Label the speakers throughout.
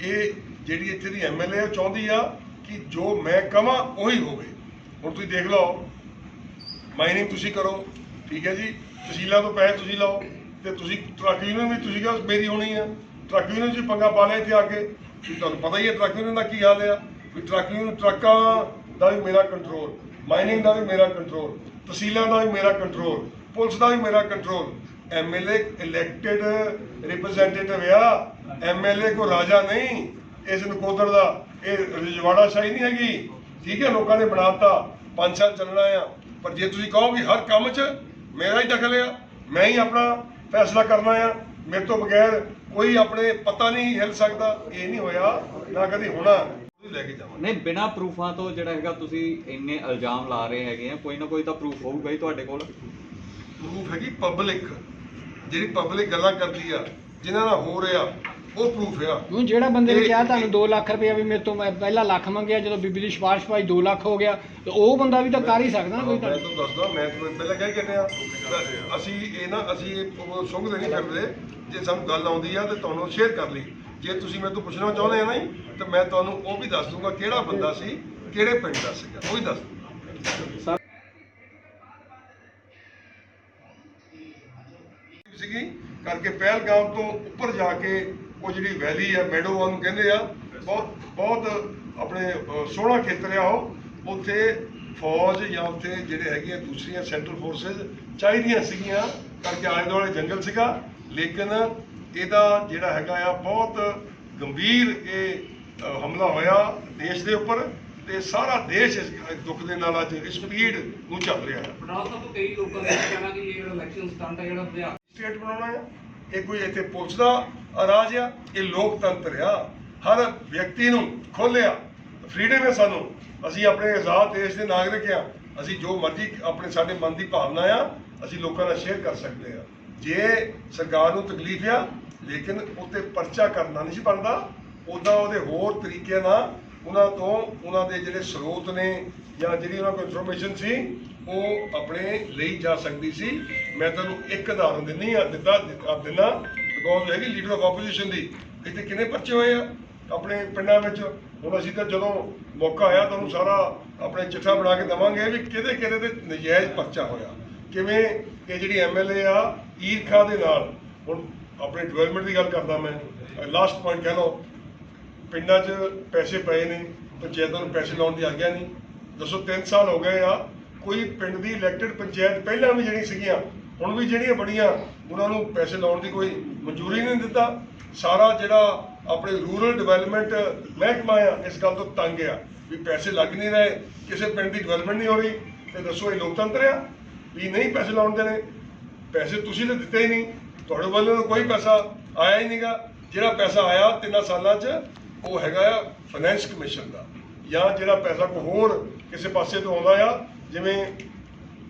Speaker 1: ਇਹ ਜਿਹੜੀ ਇੱਥੇ ਦੀ ਐਮਐਲਏ ਚਾਹੁੰਦੀ ਆ ਕਿ ਜੋ ਮੈਂ ਕਹਾਂ ਉਹੀ ਹੋਵੇ। ਹੁਣ ਤੁਸੀਂ ਦੇਖ ਲਓ ਮਾਈਨਿੰਗ ਤੁਸੀਂ ਕਰੋ, ਠੀਕ ਹੈ ਜੀ? ਤਹਿਸੀਲਾਂ ਤੋਂ ਪੈਸੇ ਤੁਸੀਂ ਲਾਓ, ਤੇ ਤੁਸੀਂ ਟਰੱਕ ਯੂਨੀਅਨ ਵੀ ਤੁਸੀਂ ਕਿਹਾ ਮੇਰੀ ਹੋਣੀ ਆ। ਟਰੱਕ ਯੂਨੀਅਨ 'ਚ ਪੰਗਾ ਪਾ ਲਿਆ ਇੱਥੇ ਆ ਕੇ। ਵੀ ਤੁਹਾਨੂੰ ਪਤਾ ਹੀ ਹੈ ਟਰੱਕ ਯੂਨੀਅਨ ਦਾ ਕੀ ਹਾਲ ਆ। ਵੀ ਟਰੱਕ ਯੂਨੀਅਨ ਟਰੱਕਾਂ ਦਾ ਵੀ ਮੇਰਾ ਕੰਟਰੋਲ ਮਾਈਨਿੰਗ ਦਾ ਵੀ ਮੇਰਾ ਕੰਟਰੋਲ ਤਹਿਸੀਲਾਂ ਦਾ ਵੀ ਮੇਰਾ ਕੰਟਰੋਲ ਪੁਲਿਸ ਦਾ ਵੀ ਮੇਰਾ ਕੰਟਰੋਲ ਐਮਐਲਏ ਇਲੈਕਟਿਡ ਰਿਪਰੈਜ਼ੈਂਟੇਟਿਵ ਆ। ਐਮਐਲਏ ਕੋ ਰਾਜਾ ਨਹੀਂ। ਇਸ ਨਕੋਦਰ ਦਾ ਇਹ ਰਜਵਾੜਾ ਸ਼ਾਹੀ ਨਹੀਂ ਹੈਗੀ। ਠੀਕ ਹੈ ਲੋਕਾਂ ਨੇ ਬਣਾਤਾ ਪੰਜ ਸਾਲ ਚੱਲਣਾ ਆ। ਪਰ ਜੇ ਤੁਸੀਂ ਕਹੋ ਵੀ ਹਰ ਕੰਮ 'ਚ ਮੇਰਾ ਹੀ ਦਖਲ ਆ ਮੈਂ ਹੀ ਆਪਣਾ ਫੈਸਲਾ ਕਰਨਾ ਆ ਮੇਰੇ ਤੋਂ ਬਗੈਰ ਕੋਈ ਆਪਣੇ ਪਤਾ ਨਹੀਂ ਹਿਲ ਸਕਦਾ। ਇਹ ਨਹੀਂ ਹੋਇਆ ਨਾ ਕਦੀ ਹੋਣਾ। ਤੁਸੀਂ ਲੈ ਕੇ ਜਾਵਾਂਗੇ
Speaker 2: ਨਹੀਂ ਬਿਨਾ ਪ੍ਰੂਫਾਂ ਤੋਂ ਜਿਹੜਾ ਹੈਗਾ ਤੁਸੀਂ ਇੰਨੇ ਇਲਜ਼ਾਮ ਲਾ ਰਹੇ ਹੈਗੇ ਆ। ਕੋਈ ਨਾ ਕੋਈ ਤਾਂ ਪ੍ਰੂਫ ਹੋਊਗਾ ਹੀ ਤੁਹਾਡੇ ਕੋਲ।
Speaker 1: ਪ੍ਰੂਫ ਹੈਗੀ ਪਬਲਿਕ ਜਿਹੜੀ ਪਬਲਿਕ ਗੱਲਾਂ ਕਰਦੀ ਆ ਜਿਨ੍ਹਾਂ ਨਾਲ ਹੋ ਰਿਹਾ ਉਹ ਪ੍ਰੂਫ ਆ।
Speaker 3: ਹੁਣ ਜਿਹੜਾ ਬੰਦੇ ਨੇ ਕਿਹਾ ਤੁਹਾਨੂੰ 2 ਲੱਖ ਰੁਪਇਆ ਵੀ ਮੇਰੇ ਤੋਂ ਮੈਂ ਪਹਿਲਾਂ ਲੱਖ ਮੰਗਿਆ ਜਦੋਂ ਬੀਬੀ ਦੀ ਸਿਫਾਰਿਸ਼ ਪਾਈ 2 ਲੱਖ ਹੋ ਗਿਆ ਤੇ ਉਹ ਬੰਦਾ ਵੀ ਤਾਂ ਕਰ ਹੀ ਸਕਦਾ ਨਾ ਕੋਈ
Speaker 1: ਮੈਂ
Speaker 3: ਤਾਂ।
Speaker 1: ਤੁਹਾਨੂੰ ਦੱਸਦਾ ਮੈਂ ਤੁਹਾਨੂੰ ਪਹਿਲਾਂ ਕਹਿ ਕੇ ਹਟਿਆ। ਅਸੀਂ ਇਹ ਨਾ ਅਸੀਂ ਇਹ ਸੁੰਘਦੇ ਨਹੀਂ ਫਿਰਦੇ ਜੇ ਸਾਨੂੰ ਗੱਲ ਆਉਂਦੀ ਆ ਤੇ ਤੁਹਾਨੂੰ ਸ਼ੇਅਰ ਕਰ ਲਈ। ਜੇ ਤੁਸੀਂ ਤੋਂ ਪੁੱਛਣਾ ਚਾਹੁੰਦੇ ਆ ਨਾ ਤਾਂ ਮੈਂ ਤੁਹਾਨੂੰ ਉਹ ਵੀ ਦੱਸ ਦੂੰਗਾ ਕਿਹੜਾ ਬੰਦਾ ਸੀ ਕਿਹੜੇ ਪਿੰਡ ਦਾ ਸੀਗਾ ਉਹ ਵੀ ਦੱਸ ਦੂੰਗਾ ਸੀਗੀ ਕਰਕੇ ਪਹਿਲਗਾਮ ਤੋਂ ਉੱਪਰ ਜਾ ਕੇ ਉਹ ਜਿਹੜੀ ਵੈਲੀ ਆ ਮੈਡੋਵਾ ਨੂੰ ਕਹਿੰਦੇ ਆ, ਬਹੁਤ ਬਹੁਤ ਆਪਣੇ ਸੋਹਣਾ ਖੇਤਰ ਆ ਉਹ। ਉੱਥੇ ਫੌਜ ਜਾਂ ਉੱਥੇ ਜਿਹੜੇ ਹੈਗੇ ਆ ਦੂਸਰੀਆਂ ਸੈਂਟਰਲ ਫੋਰਸਸ ਚਾਹੀਦੀਆਂ ਸੀਗੀਆਂ, ਕਰਕੇ ਆਲੇ ਦੁਆਲੇ ਜੰਗਲ ਸੀਗਾ। ਲੇਕਿਨ ਇਹਦਾ ਜਿਹੜਾ ਹੈਗਾ ਆ, ਬਹੁਤ ਗੰਭੀਰ ਇਹ ਹਮਲਾ ਹੋਇਆ ਦੇਸ਼ ਦੇ ਉੱਪਰ ਤੇ ਸਾਰਾ ਦੇਸ਼ ਇਸ ਦੁੱਖ ਦੇ ਨਾਲ ਅੱਜ ਇਸ ਸਪੀਡ ਨੂੰ ਚੱਲ ਰਿਹਾ ਹੈ।
Speaker 4: ਬਣਾ ਤਾਂ ਕਈ ਲੋਕਾਂ ਦਾ ਕਹਿਣਾ ਕਿ ਇਹ ਇਲੈਕਸ਼ਨ ਸਟੰਟ ਹੈ ਜਿਹੜਾ
Speaker 1: ਸਟੇਟ ਬਣਾਉਣਾ ਇਹ ਕੋਈ ਇੱਥੇ ਪੁਲਿਸ ਦਾ ਰਾਜ ਆ, ਇਹ ਲੋਕਤੰਤਰ ਆ। ਹਰ ਵਿਅਕਤੀ ਨੂੰ ਖੋਲਿਆ ਫਰੀडम ਹੈ ਸਾਨੂੰ। ਅਸੀਂ ਆਪਣੇ ਆਜ਼ਾਦ ਦੇਸ਼ ਦੇ ਨਾਗਰਿਕ ਆ। ਅਸੀਂ ਜੋ ਮਰਜ਼ੀ ਆਪਣੇ, ਸਾਡੇ ਮਨ ਦੀ ਭਾਵਨਾ ਆ, ਅਸੀਂ ਲੋਕਾਂ ਨਾਲ ਸ਼ੇਅਰ ਕਰ ਸਕਦੇ ਆ। ਜੇ ਸਰਕਾਰ ਨੂੰ ਤਕਲੀਫ ਆ, ਲੇਕਿਨ ਉੱਤੇ ਪਰਚਾ ਕਰਨਾ ਨਹੀਂ ਸੀ ਬਣਦਾ ਉਦਾਂ ਉਹਦੇ ਹੋਰ ਤਰੀਕਿਆਂ ਨਾਲ ਉਹਨਾਂ ਤੋਂ, ਉਹਨਾਂ ਦੇ ਜਿਹੜੇ ਸਰੋਤ ਨੇ ਜਾਂ ਜਿਹੜੀ ਉਹਨਾਂ ਕੋਲ ਇਨਫੋਰਮੇਸ਼ਨ ਸੀ ਉਹ ਆਪਣੇ ਲਈ ਜਾ ਸਕਦੀ ਸੀ। ਮੈਂ ਤੁਹਾਨੂੰ ਇੱਕ ਉਦਾਹਰਨ ਦਿੰਨੀ ਆ, ਦਿੱਤਾ, ਦਿੱਤਾ- ਦਿੰਨਾ। ਬਿਕੋਜ਼ ਹੈਗੀ? ਲੀਡਰ ਆਫ ਆਪੋਜੀਸ਼ਨ ਦੀ। ਇੱਥੇ ਕਿੰਨੇ ਪਰਚੇ ਹੋਏ ਆ ਆਪਣੇ ਪਿੰਡਾਂ ਵਿੱਚ? ਹੁਣ ਅਸੀਂ ਤਾਂ ਜਦੋਂ ਮੌਕਾ ਆਇਆ, ਤੁਹਾਨੂੰ ਸਾਰਾ ਆਪਣੇ ਚਿੱਠਾ ਬਣਾ ਕੇ ਦਵਾਂਗੇ ਵੀ ਕਿਹਦੇ ਕਿਹਦੇ ਤੇ ਨਜਾਇਜ਼ ਪਰਚਾ ਹੋਇਆ। ਕਿਵੇਂ ਇਹ ਜਿਹੜੀ ਐਮਐਲਏ ਆ, ਈਰਖਾ ਦੇ ਨਾਲ, ਹੁਣ ਆਪਣੇ ਡਿਵੈਲਪਮੈਂਟ ਦੀ ਗੱਲ ਕਰਦਾ ਮੈਂ। ਲਾਸਟ ਪੁਆਇੰਟ ਕਹਿ ਲਓ। ਪਿੰਡਾਂ 'ਚ ਪੈਸੇ ਪਏ ਨੇ, ਪੰਚਾਇਤਾਂ ਨੂੰ ਪੈਸੇ ਲਾਉਣ ਦੀ ਆਗਿਆ ਨਹੀਂ। ਦੱਸੋ 3 ਸਾਲ ਹੋ ਗਏ ਆ ਕੋਈ ਪਿੰਡ ਦੀ ਇਲੈਕਟਿਡ ਪੰਚਾਇਤ ਪਹਿਲਾਂ ਵੀ ਜਿਹੜੀ ਸੀਗੀਆਂ, ਹੁਣ ਵੀ ਜਿਹੜੀਆਂ ਬਣੀਆਂ, ਉਹਨਾਂ ਨੂੰ ਪੈਸੇ ਲਾਉਣ ਦੀ ਕੋਈ ਮਨਜ਼ੂਰੀ ਨਹੀਂ ਦਿੱਤਾ। ਸਾਰਾ ਜਿਹੜਾ ਆਪਣੇ ਰੂਰਲ ਡਿਵੈਲਪਮੈਂਟ ਮਹਿਕਮਾ ਆ, ਇਸ ਗੱਲ ਤੋਂ ਤੰਗ ਆ ਵੀ ਪੈਸੇ ਲੱਗ ਨਹੀਂ ਰਹੇ, ਕਿਸੇ ਪਿੰਡ ਦੀ ਡਿਵੈਲਪਮੈਂਟ ਨਹੀਂ ਹੋ ਰਹੀ। ਤੇ ਦੱਸੋ ਇਹ ਲੋਕਤੰਤਰ ਆ ਵੀ ਨਹੀਂ ਪੈਸੇ ਲਾਉਣ ਦੇ ਨੇ ਪੈਸੇ ਤੁਸੀਂ ਤਾਂ ਦਿੱਤੇ ਹੀ ਨਹੀਂ। ਤੁਹਾਡੇ ਵੱਲੋਂ ਕੋਈ ਪੈਸਾ ਆਇਆ ਹੀ ਨਹੀਂਗਾ। ਜਿਹੜਾ ਪੈਸਾ ਆਇਆ ਤਿੰਨਾਂ ਸਾਲਾਂ 'ਚ, ਉਹ ਹੈਗਾ ਆ ਫਾਈਨੈਂਸ ਕਮਿਸ਼ਨ ਦਾ। ਜਾਂ ਜਿਹੜਾ ਪੈਸਾ ਕੋ ਹੋਰ ਕਿਸੇ ਪਾਸੇ ਤੋਂ ਆਉਂਦਾ ਆ ਜਿਵੇਂ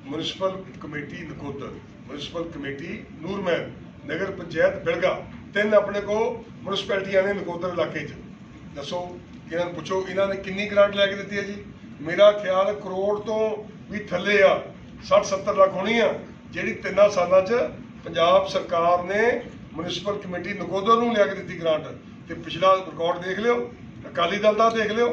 Speaker 1: municipal committee Nakodar municipal committee Nurmahal, ਨਗਰ ਪੰਚਾਇਤ ਬਿਲਗਾ, ਤਿੰਨ ਆਪਣੇ ਕੋ ਮਿਊਨਿਸਪੈਲਿਟੀਆਂ ਨੇ ਨਕੋਦਰ ਇਲਾਕੇ 'ਚ। ਦੱਸੋ, ਇਹਨਾਂ ਨੂੰ ਪੁੱਛੋ, ਇਹਨਾਂ ਨੇ ਕਿੰਨੀ ਗ੍ਰਾਂਟ ਲੈ ਕੇ ਦਿੱਤੀ ਹੈ ਜੀ? ਮੇਰਾ ਖਿਆਲ ਕਰੋੜ ਤੋਂ ਵੀ ਥੱਲੇ ਆ 60 70 ਲੱਖ ਹੋਣੀ ਆ, ਜਿਹੜੀ ਤਿੰਨਾਂ ਸਾਲਾਂ 'ਚ ਪੰਜਾਬ ਸਰਕਾਰ ਨੇ ਮਿਊਨਿਸਪਲ ਕਮੇਟੀ ਨਕੋਦਰ ਨੂੰ ਲਿਆ ਕੇ ਦਿੱਤੀ ਗ੍ਰਾਂਟ ਤੇ ਪਿਛਲਾ ਰਿਕਾਰਡ ਦੇਖ ਲਿਓ, ਅਕਾਲੀ ਦਲ ਦਾ ਦੇਖ ਲਿਓ,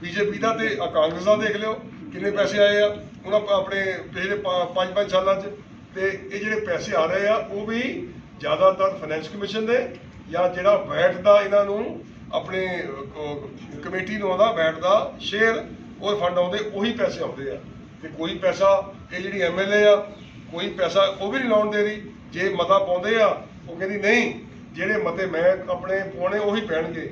Speaker 1: ਬੀਜੇਪੀ ਦਾ ਤੇ ਕਾਂਗਰਸ ਦਾ ਦੇਖ ਲਿਓ, ਕਿੰਨੇ ਪੈਸੇ ਆਏ ਆ? ਉਹਨਾਂ ਆਪਾਂ ਆਪਣੇ ਪਿਛਲੇ 5-5 ਸਾਲਾਂ 'ਚ, ਤੇ ਇਹ ਜਿਹੜੇ ਪੈਸੇ ਆ ਰਹੇ ਆ, ਉਹ ਵੀ ਜ਼ਿਆਦਾਤਰ ਫਾਈਨੈਂਸ ਕਮਿਸ਼ਨ ਦੇ ਜਾਂ ਜਿਹੜਾ ਵੈਟ ਦਾ ਇਹਨਾਂ ਨੂੰ ਆਪਣੇ ਕਮੇਟੀ ਨੂੰ ਆਉਂਦਾ ਵੈਟ ਦਾ ਸ਼ੇਅਰ ਉਹ ਫੰਡ ਆਉਂਦੇ, ਉਹੀ ਪੈਸੇ ਆਉਂਦੇ ਆ। ਤੇ ਕੋਈ ਪੈਸਾ, ਇਹ ਜਿਹੜੀ ਐਮਐਲਏ ਆ, ਕੋਈ ਪੈਸਾ ਉਹ ਵੀ ਨਹੀਂ ਲਾਉਣ ਦੇ ਰਹੀ। ਜੇ ਮਤਾ ਪਾਉਂਦੇ ਆ, ਉਹ ਕਹਿੰਦੀ ਨਹੀਂ, ਜਿਹੜੇ ਮਤੇ ਮੈਂ ਆਪਣੇ ਪਾਉਣੇ, ਉਹੀ ਪੈਣਗੇ।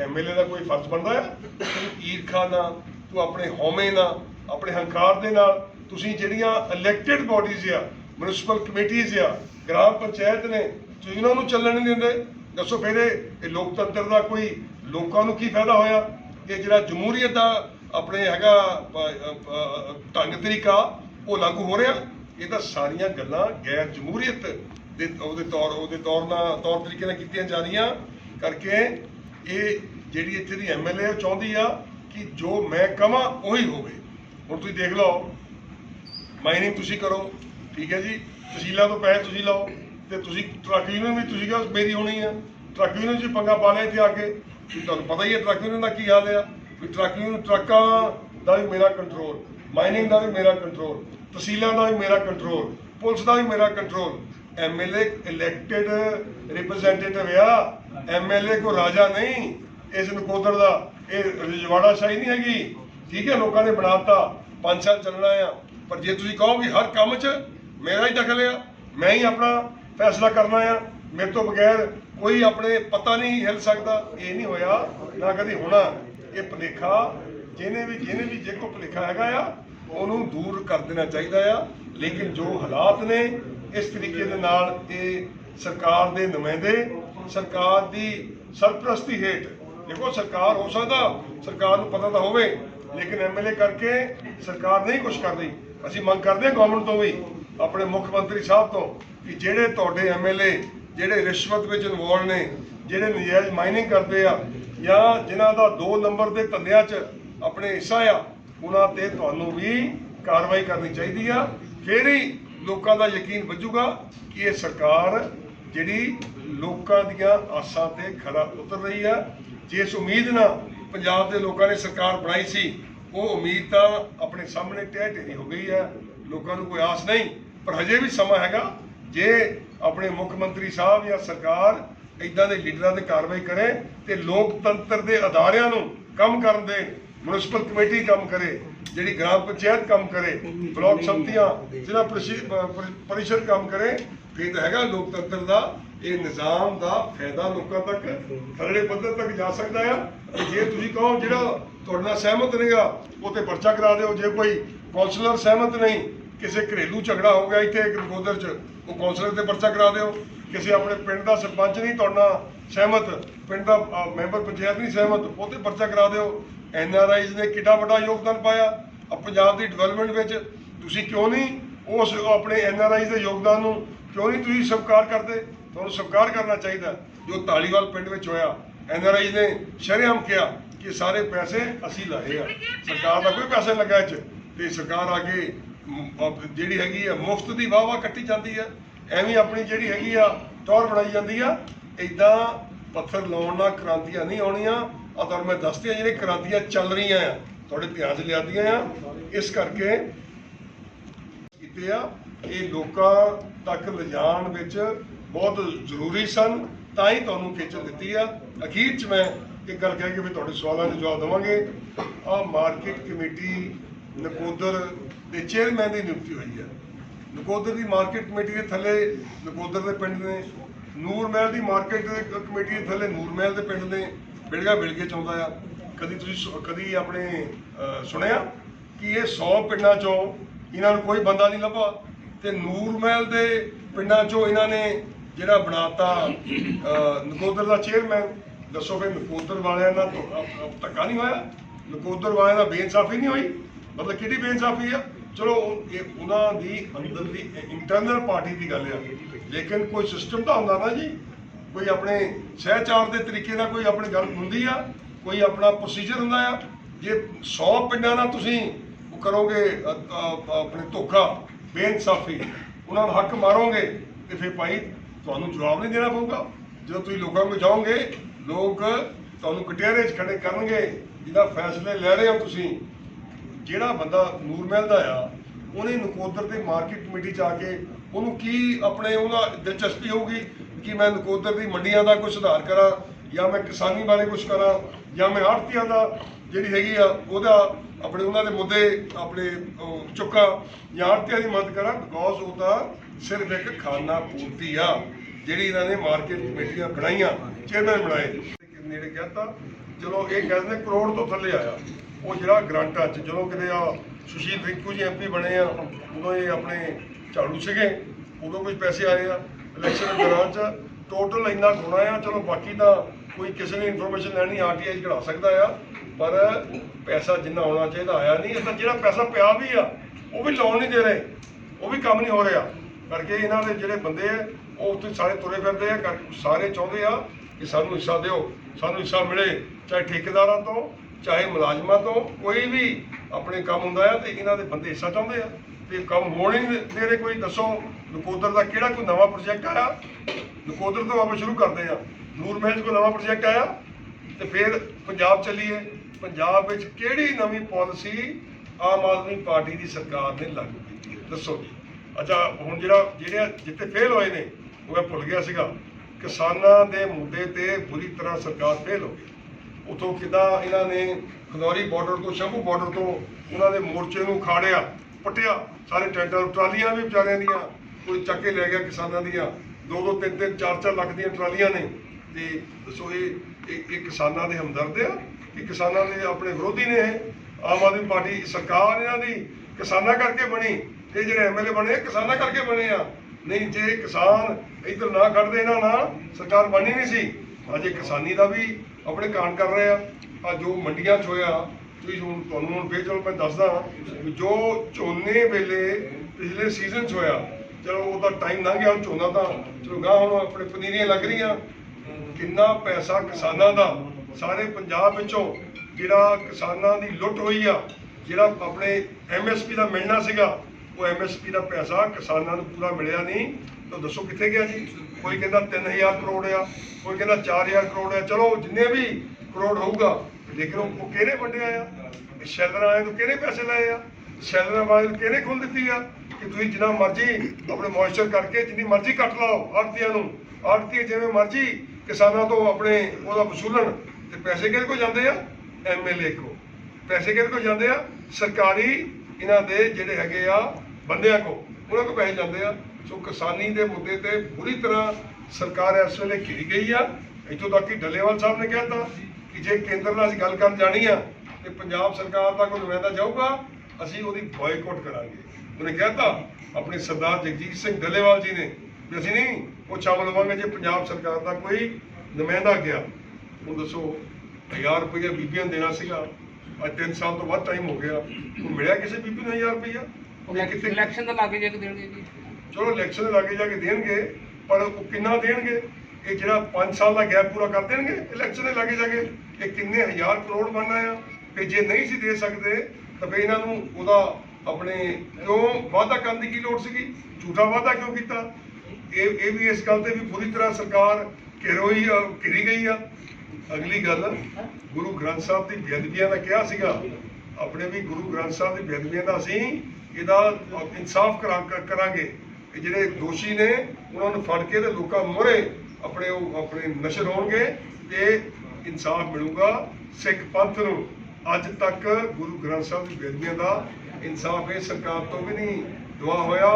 Speaker 1: ਐਮਐਲਏ ਦਾ ਕੋਈ ਫਰਜ਼ ਬਣਦਾ ਹੈ ਤੂੰ ਈਰਖਾ ਨਾ, ਤੂੰ ਆਪਣੇ ਹਉਮੈ ਨਾ ਆਪਣੇ ਹੰਕਾਰ ਦੇ ਨਾਲ ਤੁਸੀਂ ਜਿਹੜੀਆਂ ਇਲੈਕਟਿਡ ਬਾਡੀਜ਼ ਆ ਮਿਊਨਿਸਪਲ ਕਮੇਟੀਆਂ ਆ, ਗ੍ਰਾਮ ਪੰਚਾਇਤ ਨੇ, ਤੁਸੀਂ ਉਹਨਾਂ ਨੂੰ ਚੱਲਣ ਨਹੀਂ ਦਿੰਦੇ। ਦੱਸੋ ਫਿਰ ਇਹ ਲੋਕਤੰਤਰ ਦਾ ਕੋਈ ਲੋਕਾਂ ਨੂੰ ਕੀ ਫਾਇਦਾ ਹੋਇਆ? ਇਹ ਜਿਹੜਾ ਜਮਹੂਰੀਅਤ ਦਾ ਆਪਣੇ ਹੈਗਾ ਢੰਗ ਤਰੀਕਾ, ਉਹ ਲਾਗੂ ਹੋ ਰਿਹਾ? ਇਹ ਤਾਂ ਸਾਰੀਆਂ ਗੱਲਾਂ ਗੈਰ ਜਮਹੂਰੀਅਤ ਦੇ, ਉਹਦੇ ਤੌਰ ਉਹਦੇ ਤੌਰ ਨਾਲ, ਤੌਰ ਤਰੀਕੇ ਨਾਲ ਕੀਤੀਆਂ ਜਾ ਰਹੀਆਂ। ਕਰਕੇ ਇਹ ਜਿਹੜੀ ਇੱਥੇ ਦੀ ਐਮਐਲਏ ਚਾਹੁੰਦੀ ਆ ਕਿ ਜੋ ਮੈਂ ਕਹਾਂ, ਉਹੀ ਹੋਵੇ। ਹੁਣ ਤੁਸੀਂ ਦੇਖ ਲਓ ਮਾਈਨਿੰਗ ਤੁਸੀਂ ਕਰੋ, ਠੀਕ ਹੈ ਜੀ? ਤਹਿਸੀਲਾਂ ਤੋਂ ਪੈਸੇ ਤੁਸੀਂ ਲਓ, ਤੇ ਤੁਸੀਂ ਟਰੱਕ ਯੂਨੀਅਨ ਵੀ ਤੁਸੀਂ ਕਿਹਾ ਮੇਰੀ ਹੋਣੀ ਆ। ਟਰੱਕ ਯੂਨੀਅਨ 'ਚ ਪੰਗਾ ਪਾ ਲਿਆ ਇੱਥੇ ਆ ਕੇ। ਵੀ ਤੁਹਾਨੂੰ ਪਤਾ ਹੀ ਹੈ ਟਰੱਕ ਯੂਨੀਅਨ ਦਾ ਕੀ ਹਾਲ ਆ। ਵੀ ਟਰੱਕ ਯੂਨੀਅਨ ਟਰੱਕਾਂ ਦਾ ਵੀ ਮੇਰਾ ਕੰਟਰੋਲ ਮਾਈਨਿੰਗ ਦਾ ਵੀ ਮੇਰਾ ਕੰਟਰੋਲ ਤਹਿਸੀਲਾਂ ਦਾ ਵੀ ਮੇਰਾ ਕੰਟਰੋਲ ਪੁਲਿਸ ਦਾ ਵੀ ਮੇਰਾ ਕੰਟਰੋਲ ਐਮਐਲਏ ਇਲੈਕਟਿਡ ਰਿਪਰੈਜ਼ੈਂਟੇਟਿਵ ਆ। ਐਮਐਲਏ ਕੋ ਰਾਜਾ ਨਹੀਂ, ਇਸ ਨਕੋਦਰ ਦਾ। ਇਹ ਰਜਵਾੜਾ ਸ਼ਾਹੀ ਨਹੀਂ ਹੈਗੀ। ਠੀਕ ਹੈ, ਲੋਕਾਂ ਨੇ ਬਣਾਤਾ, ਪੰਜ ਸਾਲ ਚੱਲਣਾ ਆ। ਪਰ ਜੇ ਤੁਸੀਂ ਕਹੋ ਵੀ ਹਰ ਕੰਮ 'ਚ ਮੇਰਾ ਹੀ ਦਖਲ ਆ, ਮੈਂ ਹੀ ਆਪਣਾ ਫੈਸਲਾ ਕਰਨਾ ਆ, ਮੇਰੇ ਤੋਂ ਬਗੈਰ ਕੋਈ ਆਪਣੇ ਪਤਾ ਨਹੀਂ ਹਿੱਲ ਸਕਦਾ। ਇਹ ਨਹੀਂ ਹੋਇਆ, ਨਾ ਕਦੀ ਹੋਣਾ। ਇਹ ਭੁਲੇਖਾ, ਜਿਹਨੇ ਵੀ ਜਿਹਨੇ ਵੀ ਜੇ ਕੋ ਭੁਲੇਖਾ ਹੈਗਾ ਆ, ਉਹਨੂੰ ਦੂਰ ਕਰ ਦੇਣਾ ਚਾਹੀਦਾ ਆ। ਲੇਕਿਨ ਜੋ ਹਾਲਾਤ ਨੇ, ਇਸ ਤਰੀਕੇ ਦੇ ਨਾਲ ਇਹ ਸਰਕਾਰ ਦੇ ਨੁਮਾਇੰਦੇ, ਸਰਕਾਰ ਦੀ ਸਰਪ੍ਰਸਤੀ ਹੇਠ, ਦੇਖੋ ਸਰਕਾਰ ਹੋ ਸਕਦਾ, ਸਰਕਾਰ ਨੂੰ ਪਤਾ ਤਾਂ ਹੋਵੇ ਲੇਕਿਨ ਐਮਐਲਏ ਕਰਕੇ ਸਰਕਾਰ ਨਹੀਂ ਕੁਝ ਰਹੀ। ਅਸੀਂ ਮੰਗ ਕਰਦੇ ਹਾਂ ਗਵਰਨਮੈਂਟ ਤੋਂ ਵੀ, ਆਪਣੇ ਮੁੱਖ ਮੰਤਰੀ ਸਾਹਿਬ ਤੋਂ, ਕਿ ਜਿਹੜੇ ਤੁਹਾਡੇ ਐਮਐਲਏ ਜਿਹੜੇ ਰਿਸ਼ਵਤ ਵਿੱਚ ਇਨਵੋਲਡ ਨੇ, ਜਿਹੜੇ ਨਜਾਇਜ਼ ਮਾਈਨਿੰਗ ਕਰਦੇ ਆ, ਜਾਂ ਜਿਨ੍ਹਾਂ ਦਾ 2 ਨੰਬਰ ਦੇ ਧੰਦਿਆਂ 'ਚ ਆਪਣੇ ਹਿੱਸਾ ਆ, ਉਹਨਾਂ ਤੇ ਤੁਹਾਨੂੰ ਵੀ ਕਾਰਵਾਈ ਕਰਨੀ ਚਾਹੀਦੀ ਆ। ਫਿਰ ਹੀ ਲੋਕਾਂ ਦਾ ਯਕੀਨ ਵੱਜੂਗਾ ਕਿ ਇਹ ਸਰਕਾਰ ਜਿਹੜੀ ਲੋਕਾਂ ਦੀਆਂ ਆਸਾਂ ਤੇ ਖਰਾ ਉਤਰ ਰਹੀ ਆ। ਜਿਸ ਉਮੀਦ ਨਾਲ ਪੰਜਾਬ ਦੇ ਲੋਕਾਂ ਨੇ ਸਰਕਾਰ ਬਣਾਈ ਸੀ, ਉਹ ਉਮੀਦ ਤਾਂ ਆਪਣੇ ਸਾਹਮਣੇ ਟਹਿ ਢੇਰੀ ਹੋ ਗਈ ਹੈ, ਲੋਕਾਂ ਨੂੰ ਕੋਈ ਆਸ ਨਹੀਂ, ਪਰ ਹਜੇ ਵੀ ਸਮਾਂ ਹੈਗਾ, ਜੇ ਆਪਣੇ ਮੁੱਖ ਮੰਤਰੀ ਸਾਹਿਬ ਜਾਂ ਸਰਕਾਰ ਇਦਾਂ ਦੇ ਲੀਡਰਾਂ ਤੇ ਕਾਰਵਾਈ ਕਰੇ ਤੇ ਲੋਕਤੰਤਰ ਦੇ ਅਦਾਰਿਆਂ ਨੂੰ ਕੰਮ ਕਰਨ ਦੇ ਮਿਊਨਿਸਪਲ ਕਮੇਟੀ ਕੰਮ ਕਰੇ, ਜਿਹੜੀ ਗ੍ਰਾਮ ਪੰਚਾਇਤ ਕੰਮ ਕਰੇ, ਬਲਾਕ ਸੰਮਤੀਆਂ, ਜ਼ਿਲ੍ਹਾ ਪਰਿਸ਼ਦ ਕੰਮ ਕਰੇ, ਫਿਰ ਤਾਂ ਹੈਗਾ ਲੋਕਤੰਤਰ ਦਾ ਇਹ ਨਿਜ਼ਾਮ ਦਾ ਫਾਇਦਾ ਲੋਕਾਂ ਤੱਕ ਥੱਲੇ ਪੱਧਰ ਤੱਕ ਜਾ ਸਕਦਾ ਆ। ਤੇ ਜੇ ਤੁਸੀਂ ਕਹੋ ਜਿਹੜਾ ਤੁਹਾਡੇ ਨਾਲ ਸਹਿਮਤ ਨਹੀਂਗਾ ਉਹ ਤੇ ਪਰਚਾ ਕਰਾ ਦਿਓ। ਜੇ ਕੋਈ ਕੌਂਸਲਰ ਸਹਿਮਤ ਨਹੀਂ, ਕਿਸੇ ਘਰੇਲੂ ਝਗੜਾ ਹੋ ਗਿਆ ਇੱਥੇ ਇੱਕ ਨਕੋਦਰ ਚ, ਉਹ ਕੌਂਸਲਰ ਤੇ ਪਰਚਾ ਕਰਾ ਦਿਓ। ਕਿਸੇ ਆਪਣੇ ਪਿੰਡ ਦਾ ਸਰਪੰਚ ਨਹੀਂ ਤੁਹਾਡੇ ਨਾਲ ਸਹਿਮਤ, ਪਿੰਡ ਦਾ ਮੈਂਬਰ ਪੰਚਾਇਤ ਨਹੀਂ ਸਹਿਮਤ, ਉਹ ਤੇ ਪਰਚਾ ਕਰਾ ਦਿਓ। ਐਨ ਆਰ ਆਈਜ਼ ਨੇ ਕਿੱਡਾ ਵੱਡਾ ਯੋਗਦਾਨ ਪਾਇਆ ਆ ਪੰਜਾਬ ਦੀ ਡਿਵੈਲਪਮੈਂਟ ਵਿੱਚ। ਤੁਸੀਂ ਕਿਉਂ ਨਹੀਂ ਉਸ ਆਪਣੇ ਐਨ ਆਰ ਆਈਜ਼ ਦੇ ਯੋਗਦਾਨ ਨੂੰ, ਕਿਉਂ ਨਹੀਂ ਤੁਸੀਂ ਸਵੀਕਾਰ ਕਰਦੇ? ਤੁਹਾਨੂੰ ਸਵੀਕਾਰ ਕਰਨਾ ਚਾਹੀਦਾ ਜੋ ਤਾਲੀਵਾਲ ਪਿੰਡ ਵਿੱਚ ਹੋਇਆ, ਐਨ ਆਰ ਆਈਜ਼ ਨੇ ਸ਼ਰੇਆਮ ਕਿਹਾ ਕਿ ਸਾਰੇ ਪੈਸੇ ਅਸੀਂ ਲਾਏ ਆ। ਸਰਕਾਰ ਦਾ ਕੋਈ ਪੈਸਾ ਲੱਗਾ ਇਹ 'ਚ। ਤੇ ਸਰਕਾਰ ਆ ਕੇ ਜਿਹੜੀ ਹੈਗੀ ਆ, ਮੁਫਤ ਦੀ ਵਾਹ ਵਾਹ ਕੱਟੀ ਜਾਂਦੀ ਆ। ਐਵੇਂ ਆਪਣੀ ਜਿਹੜੀ ਹੈਗੀ ਆ ਟੌਰ ਬਣਾਈ ਜਾਂਦੀ ਆ। ਇਦਾਂ ਪੱਥਰ ਲਾਉਣ ਨਾਲ ਕ੍ਰਾਂਤੀਆਂ ਨਹੀਂ ਆਉਣੀਆਂ। ਆ ਤੁਹਾਨੂੰ ਮੈਂ ਦੱਸਦੀ ਆ ਜਿਹੜੇ ਕ੍ਰਾਂਤੀਆਂ ਚੱਲ ਰਹੀਆਂ ਆ, ਤੁਹਾਡੇ ਧਿਆਨ 'ਚ ਲਿਆਦੀਆਂ ਆ। ਇਸ ਕਰਕੇ ਕੀਤੇ ਆ, ਇਹ ਲੋਕਾਂ ਤੱਕ ਲਿਜਾਣ ਵਿੱਚ ਬਹੁਤ ਜ਼ਰੂਰੀ ਸਨ, ਤਾਂ ਹੀ ਤੁਹਾਨੂੰ ਖੇਚਲ ਦਿੱਤੀ ਆ। ਅਖੀਰ 'ਚ ਮੈਂ ਇੱਕ ਗੱਲ ਕਹਿ ਕੇ ਵੀ ਤੁਹਾਡੇ ਸਵਾਲਾਂ ਦੇ ਜਵਾਬ ਦੇਵਾਂਗੇ। ਆ ਮਾਰਕੀਟ ਕਮੇਟੀ ਨਕੋਦਰ ਦੇ ਚੇਅਰਮੈਨ ਦੀ ਨਿਯੁਕਤੀ ਹੋਈ ਹੈ ਨਕੋਦਰ ਦੀ ਮਾਰਕੀਟ ਕਮੇਟੀ ਦੇ ਥੱਲੇ ਨਕੋਦਰ ਦੇ ਪਿੰਡ ਨੇ ਨੂਰਮਹਿਲ ਦੀ ਮਾਰਕੀਟ ਦੇ ਕਮੇਟੀ ਦੇ ਥੱਲੇ ਨੂਰਮਹਿਲ ਦੇ ਪਿੰਡ ਨੇ ਬਿਲਗਾ ਬਿਲਗੇ ਚਾਹੁੰਦਾ ਆ। ਕਦੀ ਤੁਸੀਂ ਸੁ- ਕਦੀ ਆਪਣੇ ਸੁਣਿਆ ਕਿ ਇਹ 100 ਪਿੰਡਾਂ ਚੋਂ ਇਹਨਾਂ ਨੂੰ ਕੋਈ ਬੰਦਾ ਨਹੀਂ ਲੱਭਾ? ਤੇ ਨੂਰਮਹਿਲ ਦੇ ਪਿੰਡਾਂ ਚੋਂ ਇਹਨਾਂ ਨੇ ਜਿਹੜਾ ਬਣਾਤਾ ਅਹ, ਨਕੋਦਰ ਦਾ ਚੇਅਰਮੈਨ ਦੱਸੋ ਫਿਰ ਨਕੋਦਰ ਵਾਲਿਆਂ ਨਾਲ ਧੱਕਾ ਨਹੀਂ ਹੋਇਆ? ਨਕੋਦਰ ਵਾਲਿਆਂ ਦਾ ਬੇਇਨਸਾਫੀ ਨਹੀਂ ਹੋਈ? ਮਤਲਬ ਕਿਹੜੀ ਬੇਇਨਸਾਫੀ ਆ? ਚਲੋ ਇਹ ਉਹਨਾਂ ਦੀ ਅੰਦਰ ਦੀ ਇੰਟਰਨਲ ਪਾਰਟੀ ਦੀ ਗੱਲ ਆ। ਲੇਕਿਨ ਕੋਈ ਸਿਸਟਮ ਤਾਂ ਹੁੰਦਾ ਨਾ ਜੀ ਕੋਈ ਆਪਣੇ ਸਹਿਚਾਰ ਦੇ ਤਰੀਕੇ ਨਾਲ ਕੋਈ ਆਪਣੀ ਗੱਲ ਹੁੰਦੀ ਆ ਕੋਈ ਆਪਣਾ ਪ੍ਰੋਸੀਜਰ ਹੁੰਦਾ ਆ। ਜੇ 100 ਪਿੰਡਾਂ ਨਾਲ ਤੁਸੀਂ ਉਹ ਕਰੋਗੇ ਆਪਣੇ ਧੋਖਾ ਬੇਇਨਸਾਫੀ ਉਹਨਾਂ ਨੂੰ ਹੱਕ ਮਾਰੋਗੇ ਤੇ ਫਿਰ ਭਾਈ ਤੁਹਾਨੂੰ ਜਵਾਬ ਨਹੀਂ ਦੇਣਾ ਪਊਗਾ। ਜਦੋਂ ਤੁਸੀਂ ਲੋਕਾਂ ਕੋਲ ਜਾਓਗੇ ਲੋਕ ਤੁਹਾਨੂੰ ਕਟਹਿਰੇ 'ਚ ਖੜੇ ਕਰਨਗੇ ਜਿਹਦਾ ਫੈਸਲੇ ਲੈ ਰਹੇ ਹੋ ਤੁਸੀਂ। ਜਿਹੜਾ ਬੰਦਾ ਨੂਰਮਹਿਲ ਦਾ ਆ ਉਹਨੇ ਨਕੋਦਰ ਦੇ ਮਾਰਕੀਟ ਕਮੇਟੀ ਚ ਆ ਕੇ ਉਹਨੂੰ ਕੀ ਆਪਣੇ ਉਹਦਾ ਦਿਲਚਸਪੀ ਹੋਊਗੀ ਕਿ ਮੈਂ ਨਕੋਦਰ ਦੀ ਮੰਡੀਆਂ ਦਾ ਕੋਈ ਸੁਧਾਰ ਕਰਾਂ ਜਾਂ ਮੈਂ ਕਿਸਾਨੀ ਬਾਰੇ ਕੁਝ ਕਰਾਂ ਜਾਂ ਮੈਂ ਆੜਤੀਆਂ ਦਾ ਜਿਹੜੀ ਹੈਗੀ ਆ ਉਹਦਾ ਆਪਣੇ ਉਹਨਾਂ ਦੇ ਮੁੱਦੇ ਆਪਣੇ ਉਹ, ਚੁੱਕਾਂ ਜਾਂ ਆੜਤੀਆਂ ਦੀ ਮਦਦ ਕਰਾਂ ਬਿਕੋਜ਼ ਉਹ ਤਾਂ ਸਿਰਫ ਇੱਕ ਖਾਨਾ ਪੂਰਤੀ ਆ, ਜਿਹੜੀ ਇਹਨਾਂ ਨੇ ਮਾਰਕੀਟ ਕਮੇਟੀਆਂ ਬਣਾਈਆਂ, ਚੇਅਰਮੈਨ ਬਣਾਏ। ਨੇੜੇ ਗਿਆ ਤਾਂ ਚਲੋ ਇਹ ਕਹਿੰਦੇ ਕਰੋੜ ਤੋਂ ਥੱਲੇ ਆਇਆ। ਉਹ ਜਿਹੜਾ ਗ੍ਰਾਂਟਾਂ ਚ ਜਦੋਂ ਕਿਤੇ ਆ ਸੁਸ਼ੀਲ ਰਿੰਕੂ ਜੀ ਐਮਪੀ ਬਣੇ ਆ, ਉਦੋਂ ਇਹ ਆਪਣੇ ਝਾੜੂ ਸੀਗੇ, ਉਦੋਂ ਕੁਝ ਪੈਸੇ ਆਏ ਆ। ਇਲੈਕਸ਼ਨ ਦੌਰਾਨ ਚ ਟੋਟਲ ਇੰਨਾ ਹੋਣਾ ਆ, ਚਲੋ ਬਾਕੀ ਤਾਂ ਕੋਈ ਕਿਸੇ ਨੇ ਇਨਫੋਰਮੇਸ਼ਨ ਲੈਣੀ, ਆਰਟੀਆਈ ਕਢਾ ਸਕਦਾ ਆ, ਪਰ ਪੈਸਾ ਜਿੰਨਾ ਆਉਣਾ ਚਾਹੀਦਾ, ਆਇਆ ਨਹੀਂ। ਇਸ ਦਾ ਜਿਹੜਾ ਪੈਸਾ ਪਿਆ ਵੀ ਆ, ਉਹ ਵੀ ਲਾਉਣ ਨਹੀਂ ਦੇ ਰਹੇ, ਉਹ ਵੀ ਕੰਮ ਨਹੀਂ ਹੋ ਰਿਹਾ। ਕਰਕੇ ਇਹਨਾਂ ਦੇ ਜਿਹੜੇ ਬੰਦੇ ਆ, ਉਹ ਉੱਥੇ ਸਾਰੇ ਤੁਰੇ ਫਿਰਦੇ ਆ ਕਰਕੇ ਸਾਰੇ ਚਾਹੁੰਦੇ ਆ ਕਿ ਸਾਨੂੰ ਹਿੱਸਾ ਦਿਓ। ਸਾਨੂੰ ਹਿੱਸਾ ਮਿਲੇ, ਚਾਹੇ ਠੇਕੇਦਾਰਾਂ ਤੋਂ, ਚਾਹੇ ਮੁਲਾਜ਼ਮਾਂ ਤੋਂ, ਕੋਈ ਵੀ ਆਪਣੇ ਕੰਮ ਹੁੰਦਾ ਆ ਤੇ ਇਹਨਾਂ ਦੇ ਬੰਦੇ ਹਿੱਸਾ ਚਾਹੁੰਦੇ ਆ। ਤੇ ਕੰਮ ਹੋਣ ਹੀ ਨਹੀਂ ਦੇ ਰਹੇ ਕੋਈ ਦੱਸੋ, ਨਕੋਦਰ ਦਾ ਕਿਹੜਾ ਕੋਈ ਨਵਾਂ ਪ੍ਰੋਜੈਕਟ ਆਇਆ? ਨਕੋਦਰ ਤੋਂ ਆਪਾਂ ਸ਼ੁਰੂ ਕਰਦੇ ਆ। ਨੂਰ ਮਹਿਲ 'ਚ ਕੋਈ ਨਵਾਂ ਪ੍ਰੋਜੈਕਟ ਆਇਆ? ਤੇ ਫਿਰ ਪੰਜਾਬ ਚੱਲੀਏ। ਪੰਜਾਬ ਵਿੱਚ ਕਿਹੜੀ ਨਵੀਂ ਪਾਲਿਸੀ ਆਮ ਆਦਮੀ ਪਾਰਟੀ ਦੀ ਸਰਕਾਰ ਨੇ ਲਾਗੂ ਕੀਤੀ ਹੈ? ਦੱਸੋ ਜੀ। ਅੱਛਾ, ਹੁਣ ਜਿਹੜਾ ਜਿਹੜੇ ਜਿੱਥੇ ਫੇਲ ਹੋਏ ਨੇ, ਉਹ ਮੈਂ ਭੁੱਲ ਗਿਆ ਸੀਗਾ। ਕਿਸਾਨਾਂ ਦੇ ਮੁੱਦੇ ਤੇ ਬੁਰੀ ਤਰ੍ਹਾਂ ਸਰਕਾਰ ਫੇਲ ਹੋ ਗਈ। ਉਥੋਂ ਕਿੱਦਾਂ ਇਹਨਾਂ ਨੇ ਖਨੌਰੀ ਬਾਰਡਰ ਤੋਂ, ਸ਼ੰਭੂ ਬਾਰਡਰ ਤੋਂ ਉਹਨਾਂ ਦੇ ਮੋਰਚੇ ਨੂੰ ਖਾੜਿਆ ਪਟਿਆ। ਸਾਰੇ ਟੈਂਟਰ ਟਰਾਲੀਆਂ ਵੀ ਵਿਚਾਰਿਆਂ ਦੀਆਂ, ਕੋਈ ਚੱਕ ਕੇ ਲੈ ਗਿਆ ਕਿਸਾਨਾਂ ਦੀਆਂ। ਦੋ ਦੋ, ਤਿੰਨ ਤਿੰਨ, ਚਾਰ ਚਾਰ ਲੱਖ ਦੀਆਂ ਟਰਾਲੀਆਂ ਨੇ। ਤੇ ਦੱਸੋ ਇਹ ਇਹ ਇਹ ਕਿਸਾਨਾਂ ਦੇ ਹਮਦਰਦ ਆ ਕਿ ਕਿਸਾਨਾਂ ਦੇ ਆਪਣੇ ਵਿਰੋਧੀ ਨੇ ਇਹ? ਆਮ ਆਦਮੀ ਪਾਰਟੀ ਸਰਕਾਰ ਇਹਨਾਂ ਦੀ ਕਿਸਾਨਾਂ ਕਰਕੇ ਬਣੀ। ਇਹ ਜਿਹੜੇ ਐਮਐਲਏ ਬਣੇ ਕਿਸਾਨਾਂ ਕਰਕੇ ਬਣੇ ਆ। ਨਹੀਂ ਜੇ ਕਿਸਾਨ ਇੱਧਰ ਨਾ ਖੜਦੇ ਇਹਨਾਂ ਨਾਲ, ਸਰਕਾਰ ਬਣਨੀ ਨਹੀਂ ਸੀ ਅਜੇ ਕਿਸਾਨੀ ਦਾ ਵੀ ਆਪਣੇ ਕਾਣ ਕਰ ਰਹੇ ਆ। ਆ ਜੋ ਮੰਡੀਆਂ 'ਚ ਹੋਇਆ। ਤੁਸੀਂ ਹੁਣ ਤੁਹਾਨੂੰ ਹੁਣ ਫੇਰ ਚਲੋ ਮੈਂ ਦੱਸਦਾ ਜੋ ਝੋਨੇ ਵੇਲੇ ਪਿਛਲੇ ਸੀਜ਼ਨ 'ਚ ਹੋਇਆ, ਚਲੋ ਉਹਦਾ ਟਾਈਮ ਲੰਘ ਗਿਆ ਹੁਣ ਝੋਨਾ ਤਾਂ, ਚਲੋ ਗਾਂ ਹੁਣ ਆਪਣੇ ਪਨੀਰੀਆਂ ਲੱਗ ਰਹੀਆਂ। ਕਿੰਨਾ ਪੈਸਾ ਕਿਸਾਨਾਂ ਦਾ, ਸਾਰੇ ਪੰਜਾਬ ਵਿੱਚੋਂ ਜਿਹੜਾ ਕਿਸਾਨਾਂ ਦੀ ਲੁੱਟ ਹੋਈ ਆ, ਜਿਹੜਾ ਆਪਣੇ ਐਮਐਸਪੀ ਦਾ ਮਿਲਣਾ ਸੀਗਾ ਉਹ ਐਮਐਸਪੀ ਦਾ ਪੈਸਾ ਕਿਸਾਨਾਂ ਨੂੰ ਪੂਰਾ ਮਿਲਿਆ ਨਹੀਂ। ਤਾਂ ਦੱਸੋ ਕਿੱਥੇ ਗਿਆ ਜੀ? ਕੋਈ ਕਹਿੰਦਾ 3000 ਕਰੋੜ ਆ, ਕੋਈ ਕਹਿੰਦਾ 4000 ਕਰੋੜ ਆ। ਚਲੋ, ਜਿੰਨੇ ਵੀ ਕਰੋੜ ਹੋਊਗਾ, ਲੇਕਿਨ ਉਹ ਉਹ ਕਿਹਨੇ ਵੰਡਿਆ ਆ? ਸ਼ੈਲਰਾਂ ਵਾਲੇ ਤੋਂ ਕਿਹਨੇ ਪੈਸੇ ਲਏ ਆ? ਸ਼ੈਲਰਾਂ ਵਾਲੇ ਨੂੰ ਕਿਹਨੇ ਖੁੱਲ ਦਿੱਤੀ ਆ? ਕਿ ਤੁਸੀਂ ਜਿੰਨਾ ਮਰਜ਼ੀ ਆਪਣੇ ਮੋਇਸਚਰ ਕਰਕੇ ਜਿੰਨੀ ਮਰਜ਼ੀ ਕੱਟ ਲਾਓ ਆੜਤੀਆਂ ਨੂੰ। ਆੜਤੀ ਜਿਵੇਂ ਮਰਜ਼ੀ ਕਿਸਾਨਾਂ ਤੋਂ ਆਪਣੇ ਉਹਦਾ ਵਸੂਲਣ। ਤੇ ਪੈਸੇ ਕਿਹਦੇ ਕੋਲ ਜਾਂਦੇ ਆ? ਐਮਐਲਏ ਕੋ ਪੈਸੇ ਕਿਹਦੇ ਕੋਲ ਜਾਂਦੇ ਆ? ਸਰਕਾਰੀ ਇਹਨਾਂ ਦੇ ਜਿਹੜੇ ਹੈਗੇ ਆ ਬੰਦਿਆਂ ਕੋ ਉਹਨਾਂ ਕੋ ਪੈਸੇ ਜਾਂਦੇ ਆ। ਸੋ ਕਿਸਾਨੀ ਦੇ ਮੁੱਦੇ ਤੇ ਬੁਰੀ ਤਰ੍ਹਾਂ ਸਰਕਾਰ ਇਸ ਵੇਲੇ ਘਿਰੀ ਗਈ ਆ। ਇੱਥੋਂ ਤੱਕ ਕਿ ਡੱਲੇਵਾਲ ਸਾਹਿਬ ਨੇ ਕਹਿਤਾ ਕਿ ਜੇ ਕੇਂਦਰ ਨਾਲ ਅਸੀਂ ਗੱਲ ਕਰਨ ਜਾਣੀ ਆ, ਤੇ ਪੰਜਾਬ ਸਰਕਾਰ ਦਾ ਕੋਈ ਨੁਮਾਇੰਦਾ ਜਾਊਗਾ, ਅਸੀਂ ਉਹਦੀ ਬਾਇਕਾਟ ਕਰਾਂਗੇ। ਉਹਨੇ ਕਹਿਤਾ, ਆਪਣੇ ਸਰਦਾਰ ਜਗਜੀਤ ਸਿੰਘ ਡੱਲੇਵਾਲ ਜੀ ਨੇ ਵੀ ਅਸੀਂ ਨਹੀਂ, ਉਹ ਚਾਵਲ ਲਵਾਂਗੇ ਜੇ ਪੰਜਾਬ ਸਰਕਾਰ ਦਾ ਕੋਈ ਨੁਮਾਇੰਦਾ ਗਿਆ। ਉਹ ਦੱਸੋ 1000 ਰੁਪਏ ਬੀਬੀਆਂ ਨੂੰ ਦੇਣਾ ਸੀਗਾ। ਅੱਜ 3 ਸਾਲ ਤੋਂ ਵੱਧ ਟਾਈਮ ਹੋ ਗਿਆ। ਉਹ ਮਿਲਿਆ ਕਿਸੇ ਬੀਬੀ ਨੂੰ 1000 ਰੁਪਇਆ ਉਹ ਕਿੱਥੇ
Speaker 4: ਇਲੈਕਸ਼ਨ ਦਾ ਲਾਗੇ ਜਾ ਕੇ ਦੇਣਗੇ ਜੀ।
Speaker 1: ਚਲੋ ਇਲੈਕਸ਼ਨ ਦੇ ਲਾਗੇ ਜਾ ਕੇ ਦੇਣਗੇ ਪਰ ਉਹ ਕਿੰਨਾ ਦੇਣਗੇ? ਇਹ ਜਿਹੜਾ 5 ਸਾਲ ਦਾ ਗੈਪ ਪੂਰਾ ਕਰ ਦੇਣਗੇ ਇਲੈਕਸ਼ਨ ਦੇ ਲਾਗੇ ਜਾ ਕੇ? ਇਹ ਕਿੰਨੇ ਹਜ਼ਾਰ ਕਰੋੜ ਬਣਨਾ ਆ? ਤੇ ਜੇ ਨਹੀਂ ਸੀ ਦੇ ਸਕਦੇ ਤਾਂ ਫੇ ਇਹਨਾਂ ਨੂੰ ਉਹਦਾ ਆਪਣੇ ਕਿਉਂ ਵਾਅਦਾ ਕਰਨ ਦੀ ਕੀ ਲੋੜ ਸੀਗੀ? ਝੂਠਾ ਵਾਅਦਾ ਕਿਉਂ ਕੀਤਾ? ਇਹ ਇਹ ਵੀ ਇਸ ਗੱਲ ਤੇ ਵੀ ਪੂਰੀ ਤਰ੍ਹਾਂ ਸਰਕਾਰ ਘਿਰੋਈ ਆ ਘਿਰੀ ਗਈ ਆ। ਅਗਲੀ ਗੱਲ, ਗੁਰੂ ਗ੍ਰੰਥ ਸਾਹਿਬ ਦੀ ਬੇਅਦਬੀਆਂ ਦਾ ਕਿਹਾ ਸੀਗਾ। ਆਪਣੇ ਵੀ ਗੁਰੂ ਗ੍ਰੰਥ ਸਾਹਿਬ ਦੀ ਬੇਅਦਬੀਆਂ ਦਾ ਅਸੀਂ ਇਹਦਾ ਇਨਸਾਫ ਕਰਾ ਕਰਾਂਗੇ। ਇਹ ਜਿਹੜੇ ਦੋਸ਼ੀ ਨੇ, ਉਹਨਾਂ ਨੂੰ ਫੜ ਕੇ ਤੇ ਲੋਕਾਂ ਮੋਹਰੇ ਆਪਣੇ ਉਹ, ਆਪਣੇ ਨਸ਼ਰ ਹੋਣਗੇ ਤੇ ਇਨਸਾਫ ਮਿਲੂਗਾ ਸਿੱਖ ਪੰਥ ਨੂੰ। ਅੱਜ ਤੱਕ ਗੁਰੂ ਗ੍ਰੰਥ ਸਾਹਿਬ ਦੀ ਬੇਅਦਬੀਆਂ ਦਾ ਇਨਸਾਫ ਇਹ ਸਰਕਾਰ ਤੋਂ ਵੀ ਨਹੀਂ ਦੁਆ ਹੋਇਆ।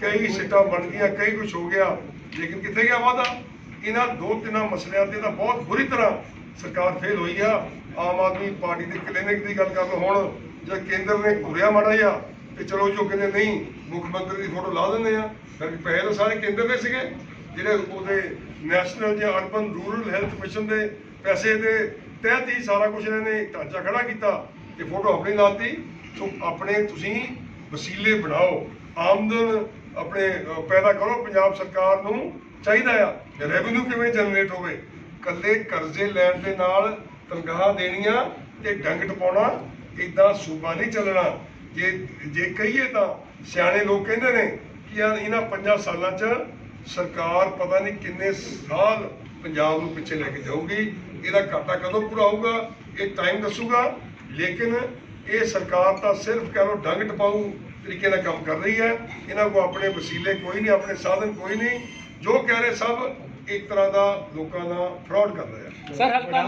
Speaker 1: ਕਈ ਸਿੱਟਾਂ ਬਣ ਗਈਆਂ, ਕਈ ਕੁਝ ਹੋ ਗਿਆ, ਲੇਕਿਨ ਕਿੱਥੇ ਗਿਆ ਵਾਦਾ ਇਹਨਾਂ ਦੋ ਤਿੰਨਾਂ ਮਸਲਿਆਂ ਤੇ ਤਾਂ ਬਹੁਤ ਬੁਰੀ ਤਰ੍ਹਾਂ ਸਰਕਾਰ ਫੇਲ ਹੋਈ ਆ, ਆਮ ਆਦਮੀ ਪਾਰਟੀ ਦੇ ਕਲੀਨਿਕ ਦੀ ਗੱਲ ਕਰ ਲਓ ਹੁਣ ਜਦ ਕੇਂਦਰ ਨੇ ਘੁਰਿਆ ਮਾੜਾ ਜਿਹਾ, ਤੇ ਚਲੋ ਜੋ ਕਹਿੰਦੇ ਨਹੀਂ, ਮੁੱਖ ਮੰਤਰੀ ਦੀ ਫੋਟੋ ਲਾ ਦਿੰਦੇ ਆ। ਫਿਰ ਪੈਸੇ ਤਾਂ ਸਾਰੇ ਕੇਂਦਰ ਦੇ ਸੀਗੇ, ਜਿਹੜੇ ਉਹਦੇ ਨੈਸ਼ਨਲ ਜਾਂ ਅਰਬਨ ਰੂਰਲ ਹੈਲਥ ਮਿਸ਼ਨ ਦੇ ਪੈਸੇ ਦੇ ਤਹਿਤ ਹੀ ਸਾਰਾ ਕੁਝ ਇਹਨਾਂ ਨੇ ਢਾਂਚਾ ਖੜਾ ਕੀਤਾ ਤੇ ਫੋਟੋ ਆਪਣੀ ਲਾਤੀ। ਸੋ ਆਪਣੇ ਤੁਸੀਂ ਵਸੀਲੇ ਬਣਾਓ, ਆਮਦਨ ਆਪਣੇ ਪੈਦਾ ਕਰੋ, ਪੰਜਾਬ ਸਰਕਾਰ ਨੂੰ ਚਾਹੀਦਾ ਆ। ਰੈਵਨਿਊ ਕਿਵੇਂ ਜਨਰੇਟ ਹੋਵੇ ਕੱਲੇ ਕਰਜ਼ੇ ਲੈਣ ਦੇ ਨਾਲ ਤਨਖਾਹ ਦੇਣੀਆਂ ਤੇ ਡੰਗ ਟਪਾਉਣਾ ਇਦਾਂ ਸੂਬਾ ਨਹੀਂ ਚੱਲਣਾ। ਜੇ ਜੇ ਕਹੀਏ ਤਾਂ ਸਿਆਣੇ ਲੋਕ ਕਹਿੰਦੇ ਨੇ ਕਿ ਯਾਰ ਇਹਨਾਂ ਪੰਜਾਂ ਸਾਲਾਂ 'ਚ ਸਰਕਾਰ ਪਤਾ ਨਹੀਂ ਕਿੰਨੇ ਸਾਲ ਪੰਜਾਬ ਨੂੰ ਪਿੱਛੇ ਲੈ ਕੇ ਜਾਊਗੀ, ਇਹਦਾ ਘਾਟਾ ਕਦੋਂ ਪੂਰਾ ਹੋਊਗਾ, ਇਹ ਟਾਈਮ ਦੱਸੂਗਾ। ਲੇਕਿਨ ਇਹ ਸਰਕਾਰ ਤਾਂ ਸਿਰਫ ਕਹਿ ਲਓ ਡੰਗ ਟਪਾਊ ਤਰੀਕੇ ਨਾਲ ਕੰਮ ਕਰ ਰਹੀ ਹੈ। ਇਹਨਾਂ ਕੋ ਆਪਣੇ ਵਸੀਲੇ ਕੋਈ ਨਹੀਂ, ਆਪਣੇ ਸਾਧਨ ਕੋਈ ਨਹੀਂ। ਜੋ ਕਹਿ ਰਹੇ ਸਭ ਇੱਕ ਤਰ੍ਹਾਂ ਦਾ ਲੋਕਾਂ ਦਾ ਫਰਾਡ ਕਰ ਰਹੇ ਆ।
Speaker 4: ਸਰ ਹਲਕਾ